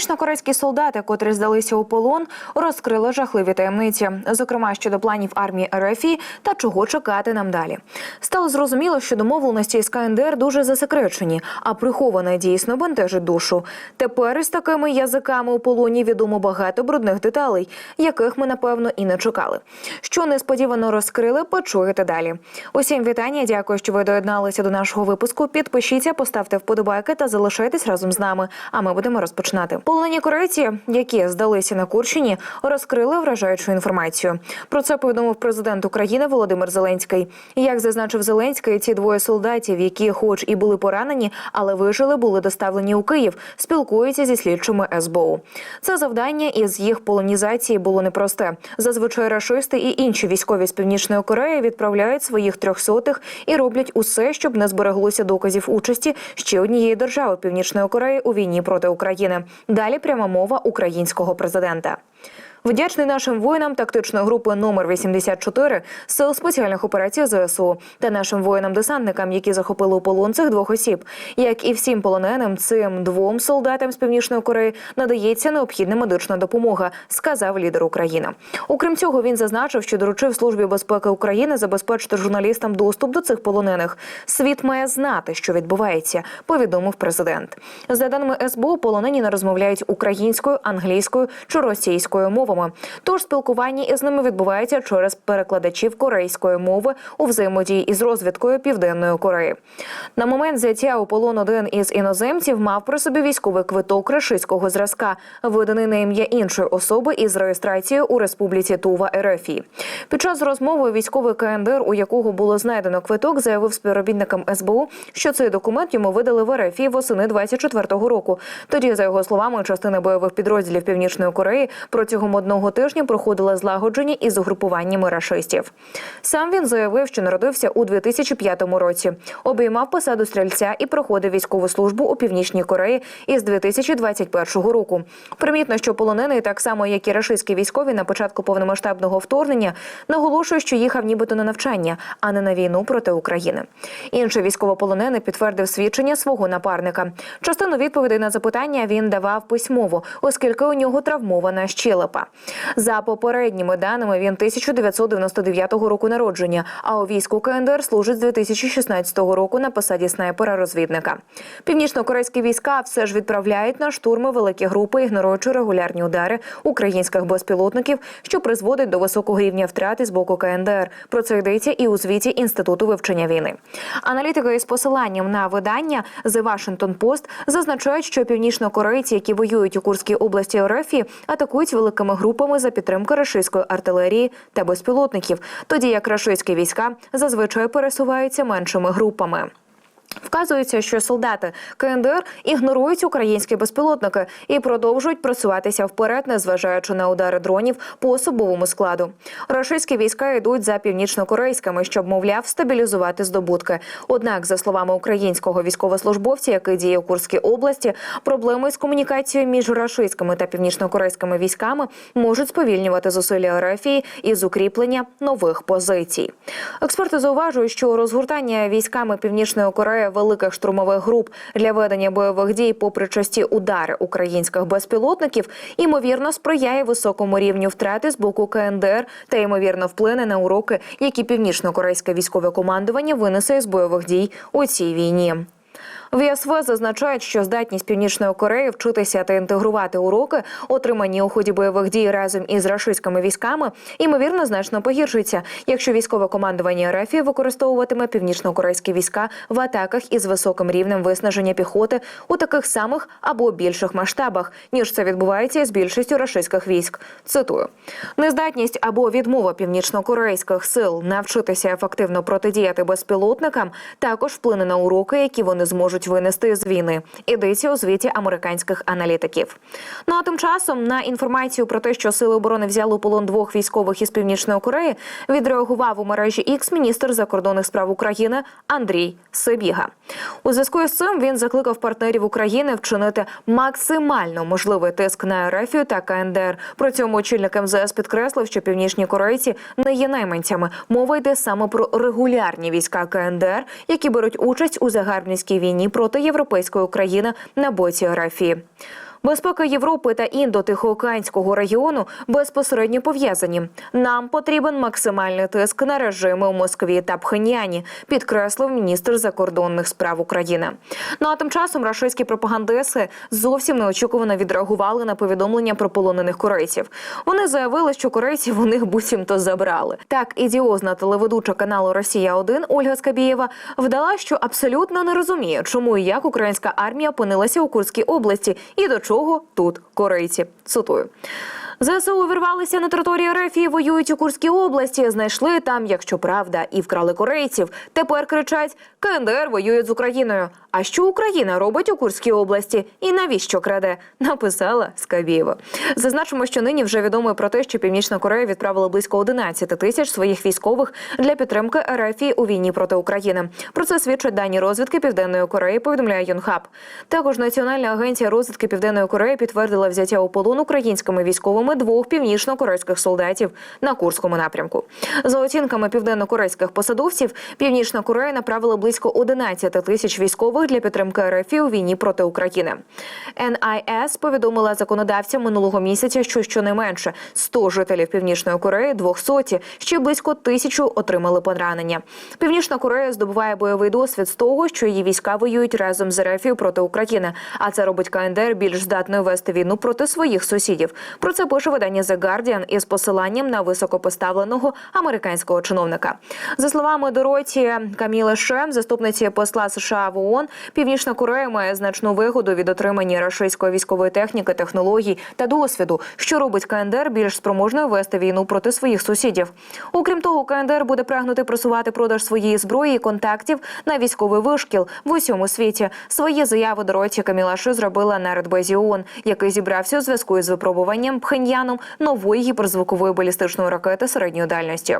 Північно-корейські солдати, котрі здалися у полон, розкрили жахливі таємниці, зокрема щодо планів армії РФІ та чого чекати нам далі. Стало зрозуміло, що домовленості із КНДР дуже засекречені, а приховане дійсно бентежить душу. Тепер із такими язиками у полоні відомо багато брудних деталей, яких ми напевно і не чекали. Що несподівано розкрили, почуєте далі. Усім вітання. Дякую, що ви доєдналися до нашого випуску. Підпишіться, поставте вподобайки та залишайтесь разом з нами. А ми будемо розпочинати. Полонені корейці, які здалися на Курщині, розкрили вражаючу інформацію. Про це повідомив президент України Володимир Зеленський. Як зазначив Зеленський, ці двоє солдатів, які, хоч і були поранені, але вижили, були доставлені у Київ, спілкуються зі слідчими СБУ. Це завдання із їх полонізації було непросте. Зазвичай рашисти і інші військові з північної Кореї відправляють своїх трьохсотих і роблять усе, щоб не збереглося доказів участі ще однієї держави Північної Кореї у війні проти України. Далі пряма мова українського президента. Вдячний нашим воїнам тактичної групи номер 84 сил спеціальних операцій ЗСУ та нашим воїнам-десантникам, які захопили у полон цих двох осіб. Як і всім полоненим, цим двом солдатам з північної Кореї надається необхідна медична допомога, сказав лідер України. Окрім цього, він зазначив, що доручив службі безпеки України забезпечити журналістам доступ до цих полонених. Світ має знати, що відбувається, повідомив президент. За даними СБУ, полонені не розмовляють українською, англійською чи російською мовами. Тож спілкування із ними відбувається через перекладачів корейської мови у взаємодії із розвідкою Південної Кореї. На момент взяття у полон один із іноземців мав при собі військовий квиток рашистського зразка, виданий на ім'я іншої особи із реєстрацією у Республіці Тува РФІ. Під час розмови військовий КНДР, у якого було знайдено квиток, заявив співробітникам СБУ, що цей документ йому видали в РФІ восени 24-го року. Тоді, за його словами, частина бойових підрозділів Північної Кореї протягом одного тижня проходила злагоджені із угрупуваннями рашистів. Сам він заявив, що народився у 2005 році, обіймав посаду стрільця і проходив військову службу у північній Кореї із 2021 року. Примітно, що полонений, так само як і рашистські військові на початку повномасштабного вторгнення, наголошує, що їхав нібито на навчання, а не на війну проти України. Інший військовополонений підтвердив свідчення свого напарника. Частину відповідей на запитання він давав письмово, оскільки у нього травмована щелепа. За попередніми даними, він 1999 року народження, а у війську КНДР служить з 2016 року на посаді снайпера-розвідника. Північно-корейські війська все ж відправляють на штурми великі групи, ігноруючи регулярні удари українських безпілотників, що призводить до високого рівня втрати з боку КНДР. Про це йдеться і у звіті інституту вивчення війни. Аналітики із посиланням на видання The Washington Post зазначають, що північно-корейці, які воюють у Курській області РФ, атакують великими групами за підтримки рашистської артилерії та безпілотників, тоді як рашистські війська зазвичай пересуваються меншими групами. Вказується, що солдати КНДР ігнорують українські безпілотники і продовжують просуватися вперед, незважаючи на удари дронів по особовому складу. Рашистські війська йдуть за північнокорейськими, щоб, мовляв, стабілізувати здобутки. Однак, за словами українського військовослужбовця, який діє у Курській області, проблеми з комунікацією між рашистськими та північнокорейськими військами можуть сповільнювати зусилля РФІ із укріплення нових позицій. Експерти зауважують, що розгортання військами Північної Кореї великих штурмових груп для ведення бойових дій, попри часті удари українських безпілотників, імовірно сприяє високому рівню втрати з боку КНДР та ймовірно вплине на уроки, які північно-корейське військове командування винесе із бойових дій у цій війні. В ЄСВ зазначають, що здатність північної Кореї вчитися та інтегрувати уроки, отримані у ході бойових дій разом із рашистськими військами, ймовірно, значно погіршується, якщо військове командування РФ використовуватиме північно-корейські війська в атаках із високим рівнем виснаження піхоти у таких самих або більших масштабах, ніж це відбувається із більшістю рашистських військ. Цитую нездатність або відмова північно-корейських сил навчитися ефективно протидіяти безпілотникам також вплине на уроки, які вони зможуть винести з війни. Ідеться у звіті американських аналітиків. Ну а тим часом на інформацію про те, що сили оборони взяли у полон двох військових із північної Кореї, відреагував у мережі X міністр закордонних справ України Андрій Сибіга. У зв'язку з цим він закликав партнерів України вчинити максимально можливий тиск на РФ та КНДР. При цьому очільник МЗС підкреслив, що північні корейці не є найманцями. Мова йде саме про регулярні війська КНДР, які беруть участь у загарбницькій війні проти європейської України на боці РФ. Безпека Європи та індо-тихоокеанського регіону безпосередньо пов'язані. Нам потрібен максимальний тиск на режими у Москві та Пхеньяні, підкреслив міністр закордонних справ України. Ну а тим часом рашистські пропагандисти зовсім неочікувано відреагували на повідомлення про полонених корейців. Вони заявили, що корейців у них буцімто забрали. Так, ідіозна телеведуча каналу Росія 1 Ольга Скабієва вдала, що абсолютно не розуміє, чому і як українська армія опинилася у Курській області і до чого тут корейці. Цитую. ЗСУ увірвалися на територію РФ і воюють у Курській області. Знайшли там, якщо правда, і вкрали корейців. Тепер кричать: КНДР воює з Україною. А що Україна робить у Курській області? І навіщо краде? Написала Скабєєва. Зазначимо, що нині вже відомо про те, що Північна Корея відправила близько 11 тисяч своїх військових для підтримки РФ у війні проти України. Про це свідчать дані розвідки Південної Кореї. Повідомляє Йонхаб. Також Національна агенція розвідки Південної Кореї підтвердила взяття у полон українськими військовими двох північно-корейських солдатів на Курському напрямку. За оцінками південно-корейських посадовців, Північна Корея направила близько 11 тисяч військових для підтримки РФ у війні проти України. NIS повідомила законодавцям минулого місяця, що щонайменше 100 жителів Північної Кореї, 200, ще близько тисячу отримали поранення. Північна Корея здобуває бойовий досвід з того, що її війська воюють разом з РФ проти України. А це робить КНДР більш здатною вести війну проти своїх сусідів. Про це пише видання The Guardian із посиланням на високопоставленого американського чиновника. За словами Дороті Каміли Шем, заступниці посла США в ООН, Північна Корея має значну вигоду від отримання рашистської військової техніки, технологій та досвіду, що робить КНДР більш спроможною вести війну проти своїх сусідів. Окрім того, КНДР буде прагнути просувати продаж своєї зброї і контактів на військовий вишкіл в усьому світі. Свої заяви Дороті Каміла Ши зробила на Радбезі ООН, який зібрався у зв'язку із випробуванням Пхеньяном нової гіперзвукової балістичної ракети середньої дальності.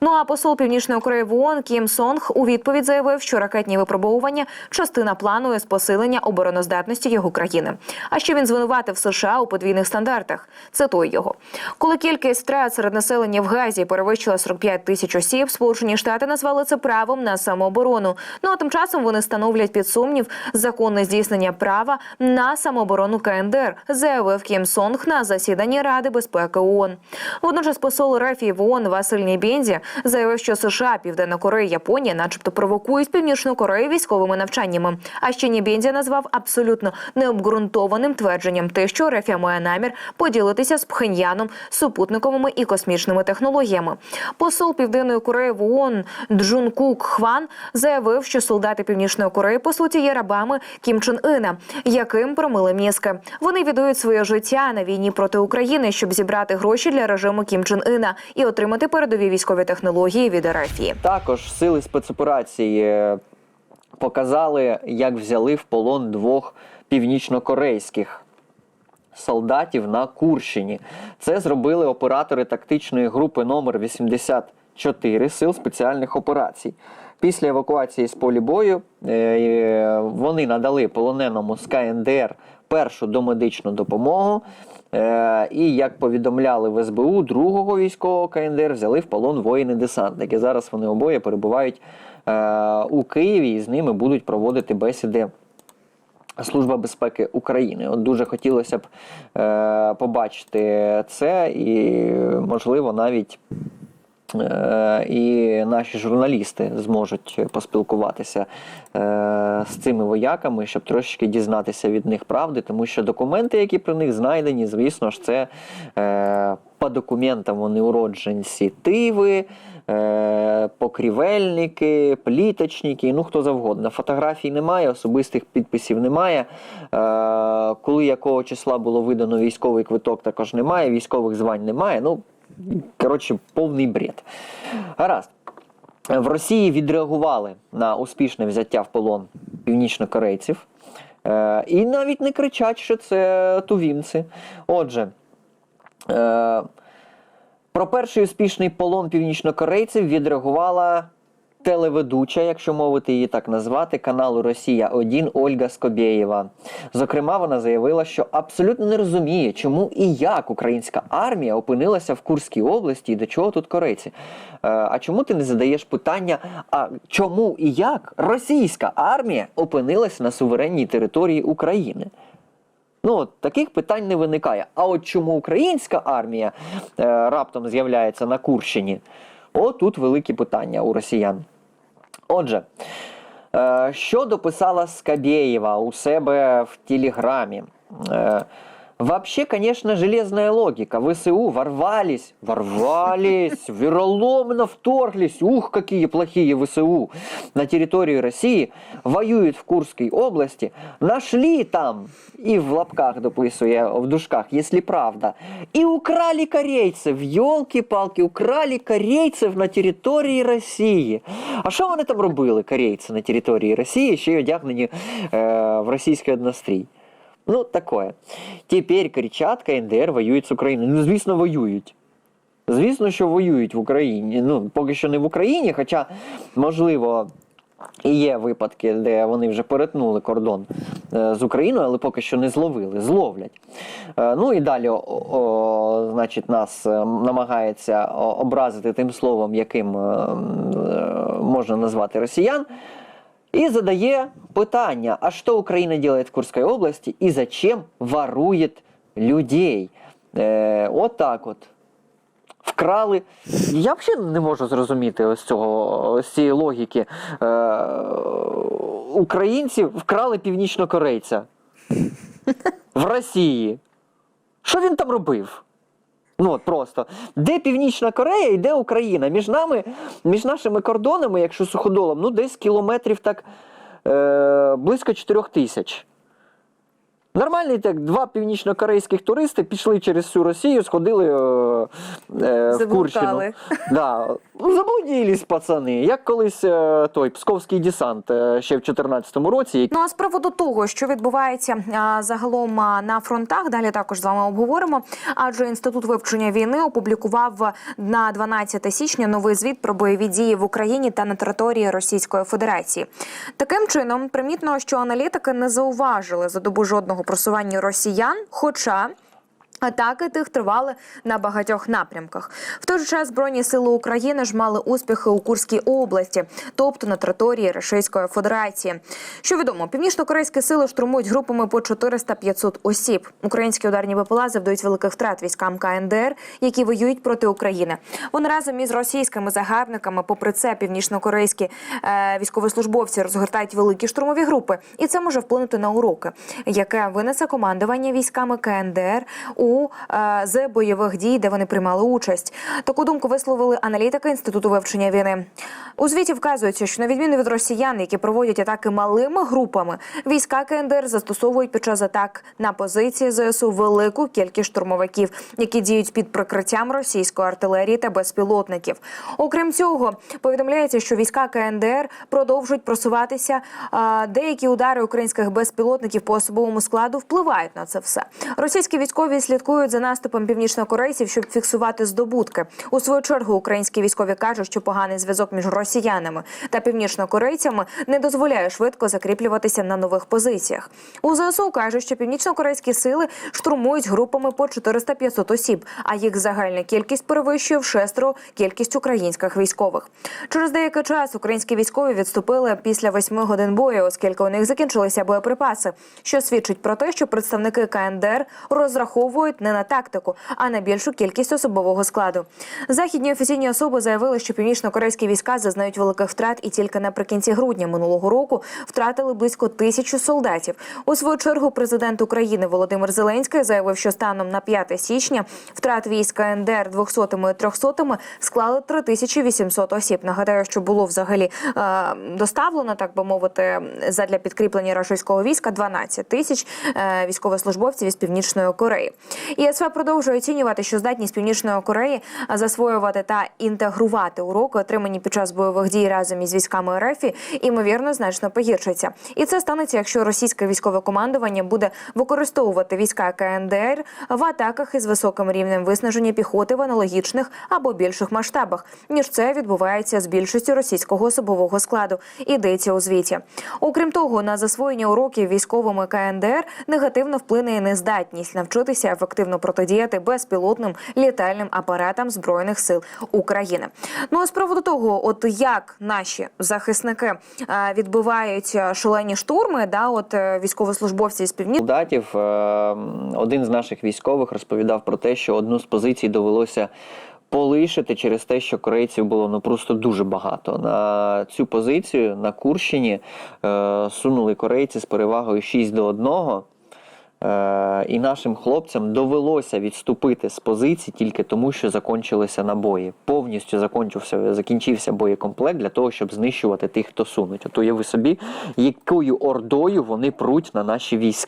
Ну а посол Північної Кореї в ООН Кім Сонг у відповідь заявив, що ракетні випробовування частина плану із посилення обороноздатності його країни. А що він звинуватив США у подвійних стандартах? Цитую його, коли кількість втрат серед населення в Газі перевищила 45 тисяч осіб. Сполучені Штати назвали це правом на самооборону. Ну а тим часом вони становлять під сумнів законне здійснення права на самооборону КНДР, заявив Кім Сонг на засіданні Ради безпеки ООН. Водночас посол РФ в ООН Василь Нібензі заявив, що США, Південна Корея, Японія, начебто, провокують Північну Корею військовими навчаннями. А ще Нібензі назвав абсолютно необґрунтованим твердженням те, що РФ має намір поділитися з Пхеньяном супутниковими і космічними технологіями. Посол Південної Кореї в ООН Джун Кук Хван заявив, що солдати Північної Кореї по суті є рабами Кім Чен Іна, яким промили мізки. Вони віддають своє життя на війні проти України, щоб зібрати гроші для режиму Кім Чен Іна і отримати передові військові технології від РФ. Також сили спецоперації показали, як взяли в полон двох північнокорейських солдатів на Курщині. Це зробили оператори тактичної групи номер 84 сил спеціальних операцій. Після евакуації з полі бою е, вони надали полоненому з КНДР першу домедичну допомогу. Е, І як повідомляли в СБУ, другого військового КНДР взяли в полон воїни-десантники. Зараз вони обоє перебувають е, у Києві і з ними будуть проводити бесіди. Служба безпеки України. От дуже хотілося б е, побачити це, і можливо навіть е, і наші журналісти зможуть поспілкуватися е, з цими вояками, щоб трошечки дізнатися від них правди, тому що документи, які про них знайдені, звісно ж, це е, по документам вони уродженці Тиви. Е, Покрівельники, пліточники, ну хто завгодно. Фотографій немає, особистих підписів немає. Е, коли якого числа було видано військовий квиток, також немає, військових звань немає. Ну, коротше, повний бред. Гаразд. В Росії відреагували на успішне взяття в полон північнокорейців. Е, і навіть не кричать, що це тувімці. Отже, е, про перший успішний полон північнокорейців відреагувала телеведуча, якщо мовити її так назвати, каналу Росія 1 Ольга Скобєєва. Зокрема, вона заявила, що абсолютно не розуміє, чому і як українська армія опинилася в Курській області і до чого тут корейці. Е, а чому ти не задаєш питання, а чому і як російська армія опинилася на суверенній території України? Ну, таких питань не виникає. А от чому українська армія е, раптом з'являється на Курщині? Отут тут великі питання у росіян. Отже, е, що дописала Скабєєва у себе в Телеграмі? Е, Вообще, конечно, железная логика. ВСУ ворвались, ворвались, вероломно вторглись. Ух, какие плохие ВСУ на территории России. Воюют в Курской области. Нашли там, и в лапках дописує, в дужках, если правда. И украли корейцев. Елки-палки, украли корейцев на території Росії. А що вони там робили, корейці на території Росії, ще й одягнені е, в російський однострій? Ну, такое. Тепер кричать, КНДР воюють з Україною. Ну, звісно, воюють. Звісно, що воюють в Україні. Ну, поки що не в Україні, хоча, можливо, і є випадки, де вони вже перетнули кордон е, з Україною, але поки що не зловили, зловлять. Е, ну і далі, о, о, значить, нас е, намагається образити тим словом, яким можна назвати росіян. И задає питання, а что Украина делает в Курской области и зачем ворует людей? Е, от так от. Вкрали. Я взагалі не можу зрозуміти ось цього, ось цієї логіки. Е, українці вкрали північнокорейця в Росії. Що він там робив? Ну от просто. Де Північна Корея і де Україна? Між нами, між нашими кордонами, якщо суходолом, ну десь кілометрів так е, близько 4 тисяч. Нормальний так, два північнокорейських туристи пішли через всю Росію, сходили е, е, в Курщину. Да. Ну, Заблудились пацани. Як колись е, той псковський десант е, ще в 2014 році, Ну а з приводу того, що відбувається а, загалом а, на фронтах, далі також з вами обговоримо. Адже інститут вивчення війни опублікував на 12 січня новий звіт про бойові дії в Україні та на території Російської Федерації. Таким чином, примітно, що аналітики не зауважили за добу жодного просування росіян, хоча. Атаки тих тривали на багатьох напрямках. В той же час збройні сили України ж мали успіхи у Курській області, тобто на території Російської Федерації. Що відомо, північно-корейські сили штурмують групами по 400-500 осіб. Українські ударні БПЛА завдають великих втрат військам КНДР, які воюють проти України. Вони разом із російськими загарбниками, попри це, північно-корейські е, військовослужбовці розгортають великі штурмові групи, і це може вплинути на уроки, яке винесе командування військами КНДР у е, з бойових дій, де вони приймали участь. Таку думку висловили аналітики інституту вивчення війни. У звіті вказується, що на відміну від росіян, які проводять атаки малими групами, війська КНДР застосовують під час атак на позиції ЗСУ велику кількість штурмовиків, які діють під прикриттям російської артилерії та безпілотників. Окрім цього, повідомляється, що війська КНДР продовжують просуватися. Деякі удари українських безпілотників по особовому складу впливають на це все. Російські військові слідкують за наступом північнокорейців, щоб фіксувати здобутки. У свою чергу українські військові кажуть, що поганий зв'язок між росіянами та північнокорейцями не дозволяє швидко закріплюватися на нових позиціях. У ЗСУ кажуть, що північнокорейські сили штурмують групами по 400-500 осіб, а їх загальна кількість перевищує в шестеро кількість українських військових. Через деякий час українські військові відступили після восьми годин бою, оскільки у них закінчилися боєприпаси, що свідчить про те, що представники КНДР розраховують не на тактику, а на більшу кількість особового складу. Західні офіційні особи заявили, що північно-корейські війська зазнають великих втрат і тільки наприкінці грудня минулого року втратили близько тисячу солдатів. У свою чергу президент України Володимир Зеленський заявив, що станом на 5 січня втрат військ КНДР 200 і 300 склали 3800 осіб. Нагадаю, що було взагалі е, доставлено, так би мовити, задля підкріплення російського війська 12 тисяч е, військовослужбовців із північної Кореї. ЄСВ продовжує оцінювати, що здатність північної Кореї засвоювати та інтегрувати уроки, отримані під час бойових дій разом із військами РФ, імовірно, значно погіршиться. І це станеться, якщо російське військове командування буде використовувати війська КНДР в атаках із високим рівнем виснаження піхоти в аналогічних або більших масштабах, ніж це відбувається з більшістю російського особового складу. Йдеться у звіті. Окрім того, на засвоєння уроків військовими КНДР негативно вплине і нездатність навчитися ефективно протидіяти безпілотним літальним апаратам збройних сил України. Ну а з приводу того, от як наші захисники е, відбивають е, шалені штурми, да, от е, військовослужбовці з північ. солдатів. Один з наших військових розповідав про те, що одну з позицій довелося полишити через те, що корейців було ну просто дуже багато. На цю позицію на Курщині е, сунули корейці з перевагою 6 до 1. Е, і нашим хлопцям довелося відступити з позицій тільки тому, що закончилися набої. Повністю закінчився, закінчився боєкомплект для того, щоб знищувати тих, хто сунуть. От уяви собі, якою ордою вони пруть на наші війська.